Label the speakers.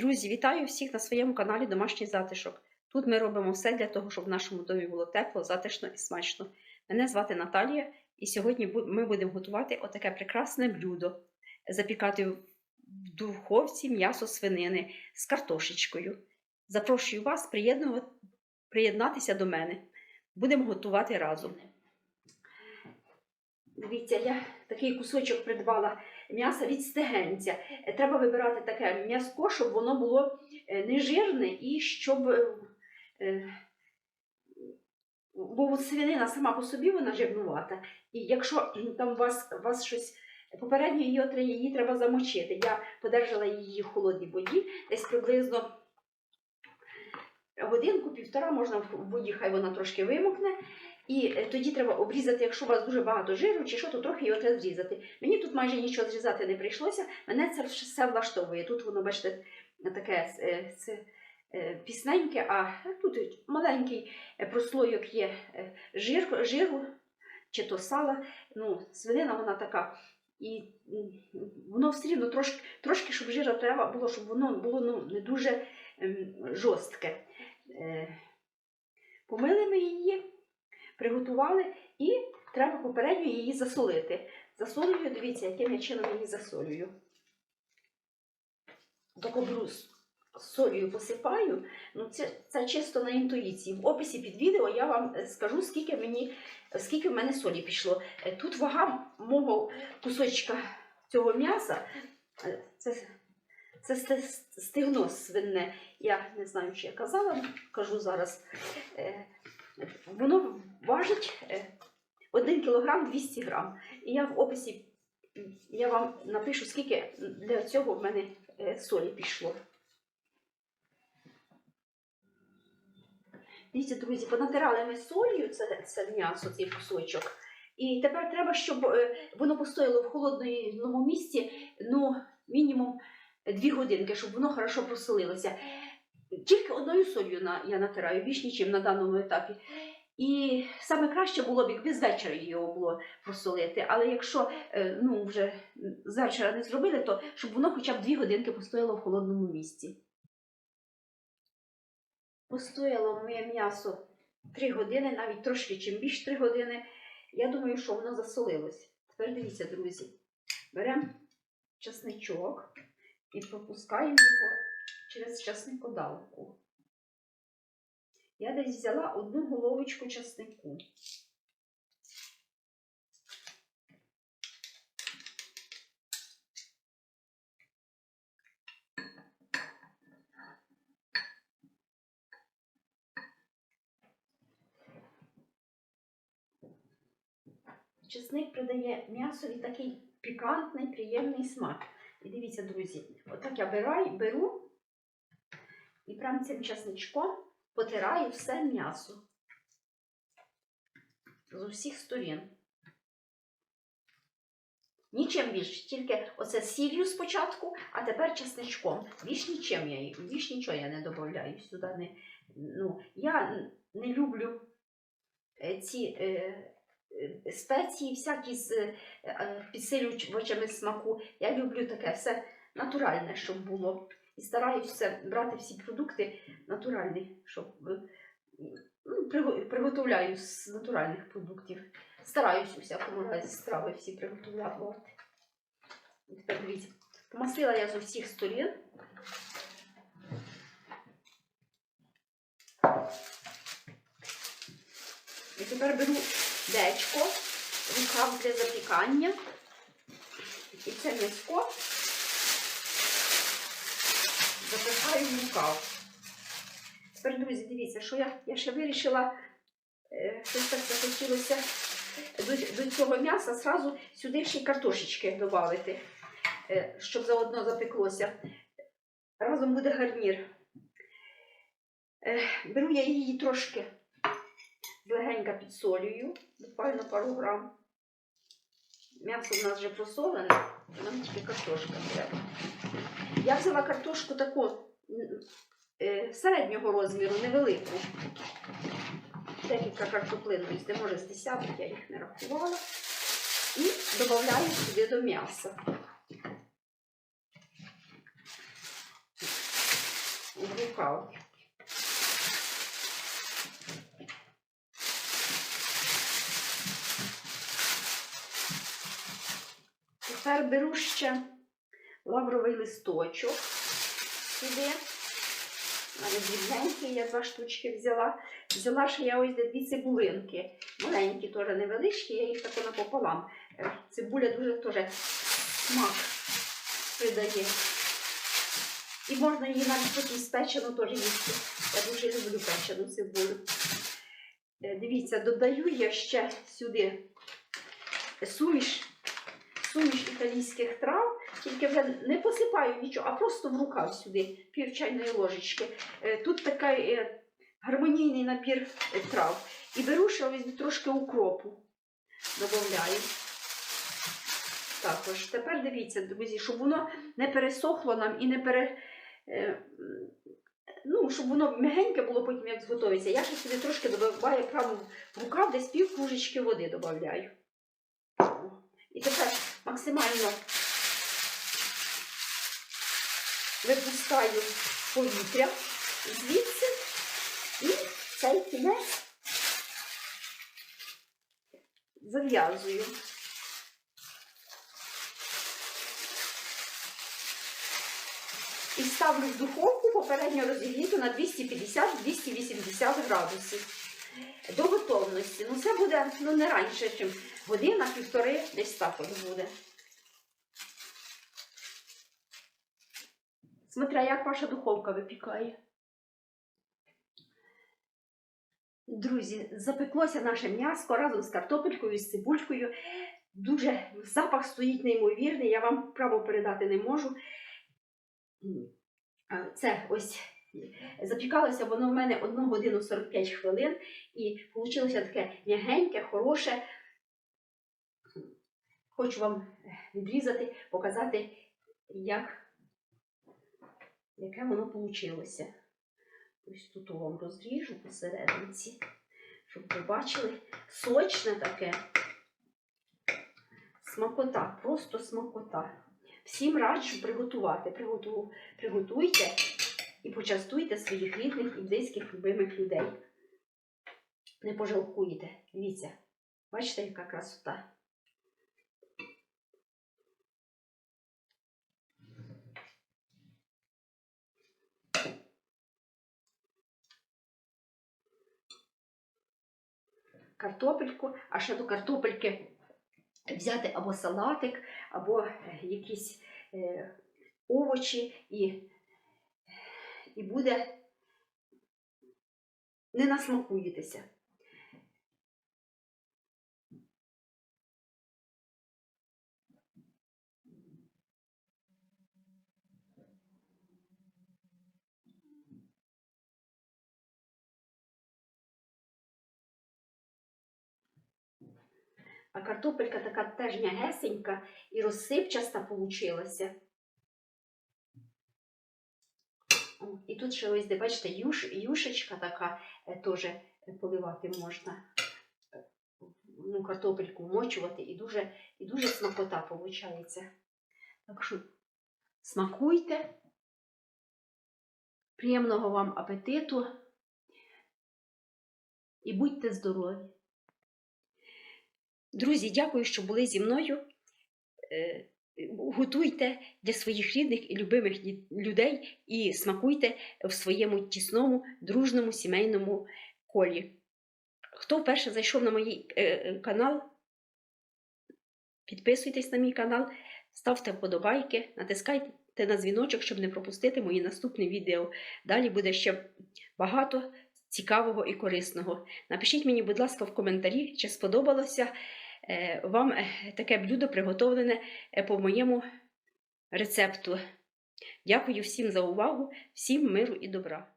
Speaker 1: Друзі, вітаю всіх на своєму каналі Домашній затишок. Тут ми робимо все для того, щоб в нашому домі було тепло, затишно і смачно. Мене звати Наталія, і сьогодні ми будемо готувати отаке прекрасне блюдо. Запікати в духовці м'ясо свинини з картошечкою. Запрошую вас приєднатися до мене. Будемо готувати разом. Дивіться, я такий кусочок придбала м'яса від стегенця. Е, Треба вибирати таке м'яско, щоб воно було е, не жирне і щоб. е, Бо свинина сама по собі вона жирнувата. І якщо там у вас, у вас щось попередньо її, її треба замочити. Я подержала її в холодній воді, десь приблизно годинку-півтора можна в воді, хай вона трошки вимокне. І е, тоді треба обрізати, якщо у вас дуже багато жиру чи що, то трохи його треба зрізати. Мені тут майже нічого зрізати не прийшлося. Мене це все влаштовує. Тут воно, бачите, таке е, це, е, пісненьке, а тут маленький прослойок є жир, жиру чи то сала. Ну, свинина вона така. І воно все рівно трошки, трошки, щоб жира треба було, щоб воно було ну, не дуже ем, жорстке. Помили ми її, приготували і треба попередньо її засолити. Засолюю, дивіться, яким я чином її засолюю. Беру з солью посипаю. Ну, це, це чисто на інтуїції. В описі під відео я вам скажу, скільки, мені, скільки в мене солі пішло. Е, Тут вага мого кусочка цього м'яса. е, Це, це сте- стегно свинне. Я не знаю, чи я казала, кажу зараз. Е, Воно важить е, 1 кг 200 грам. І я в описі я вам напишу, скільки для цього в мене е, солі пішло. Дивіться, друзі, понатирали ми солью це, це м'ясо, цей кусочок. І тепер треба, щоб е, воно постояло в холодному місці ну, мінімум 2 годинки, щоб воно хорошо просолилося. Тільки одною солью я натираю, більш нічим на даному етапі. І саме краще було б, якби з вечора його було просолити. Але якщо е, ну, вже з вечора не зробили, то щоб воно хоча б 2 годинки постояло в холодному місці. Постояло моє м'ясо 3 години, навіть трошки чим більш 3 години. Я думаю, що воно засолилось. Тепер дивіться, друзі, беремо часничок і пропускаємо його через часникодавку. Я десь взяла одну головочку часнику. Чесник придає м'ясові такий пікантний, приємний смак. І дивіться, друзі, отак я беру, беру і прям цим часничком потираю все м'ясо з усіх сторін. Нічим більше, тільки оце сіллю спочатку, а тепер чесничком. Більш нічим я більш нічого я не додаю сюди. Не, ну, я не люблю е, ці е, е, спеції, всякі з е, підсилювачами смаку. Я люблю таке все натуральне, щоб було. І стараюся брати всі продукти натуральні, щоб ну, приготовляю з натуральних продуктів. Стараюсь у всякому разі страви всі приготувати. Тепер дивіться, помастила я з усіх сторін. І тепер беру дечко, рукав для запікання. І це м'яско запихаю в рукав. Тепер, друзі, дивіться, що я, я ще вирішила, е, щось так захотілося до, до цього м'яса зразу сюди ще й картошечки додати, е, щоб заодно запеклося. Разом буде гарнір. Е, беру я її трошки легенько підсолюю, буквально пару грам. М'ясо в нас вже просолене, нам тільки картошка треба. Я взяла картошку таку е, середнього розміру, невелику. Декілька картоплин, де може з десяток, я їх не рахувала. І додаю сюди до м'яса. приправ. Тепер беру ще лавровий листочок сюди. У мене дрібненький, я два штучки взяла. Взяла ще я ось дві цибулинки. Маленькі, теж невеличкі, я їх тако напополам. Е, Цибуля дуже теж смак придає. І можна її навіть потім спечену теж їсти. Я дуже люблю печену цибулю. Е, Дивіться, додаю я ще сюди суміш, суміш італійських трав, тільки вже не посипаю нічого, а просто в рукав сюди, пів чайної ложечки. Е, Тут такий е, гармонійний набір е, трав. І беру ще ось трошки укропу. Додаю. Також. Тепер дивіться, друзі, щоб воно не пересохло нам і не пере. Ну, щоб воно м'ягеньке було потім як зготується. Я ще сюди трошки додаю прямо в рукав, десь пів кружечки води додаю. І тепер максимально випускаю повітря звідси і цей кінець зав'язую. І ставлю в духовку попередньо розігріту на 250-280 градусів до готовності. Ну, це буде ну, не раніше, ніж година-півтори, десь так от буде. Смотря, як ваша духовка випікає. Друзі, запеклося наше м'ясо разом з картопелькою, з цибулькою. Дуже запах стоїть неймовірний, я вам право передати не можу. Це ось запікалося воно в мене 1 годину 45 хвилин, і вийшло таке м'ягеньке, хороше. Хочу вам відрізати, показати, як, яке воно вийшло. Ось тут вам розріжу посерединці, щоб ви бачили. Сочне таке. Смакота, просто смакота. Всім раджу приготувати. Приготу, приготуйте і почастуйте своїх рідних і близьких любимих людей. Не пожалкуєте. Дивіться, бачите, яка красота. Картопельку, а ще до картопельки взяти або салатик, або е, якісь е, овочі, і, і буде не насмакуєтеся. А картопелька така теж м'ягесенька і розсипчаста получилася. О, І тут ще ось, де бачите, юш, юшечка така е, теж поливати можна. Ну, картопельку вмочувати і дуже, і дуже смакота виходить. Так що смакуйте. Приємного вам апетиту і будьте здорові! Друзі, дякую, що були зі мною. Е, Готуйте для своїх рідних і любимих людей і смакуйте в своєму тісному, дружному сімейному колі. Хто вперше зайшов на мій е, е, канал, підписуйтесь на мій канал, ставте вподобайки, натискайте на дзвіночок, щоб не пропустити мої наступні відео. Далі буде ще багато цікавого і корисного. Напишіть мені, будь ласка, в коментарі, чи сподобалося вам е, таке блюдо приготовлене е, по моєму рецепту. Дякую всім за увагу, всім миру і добра.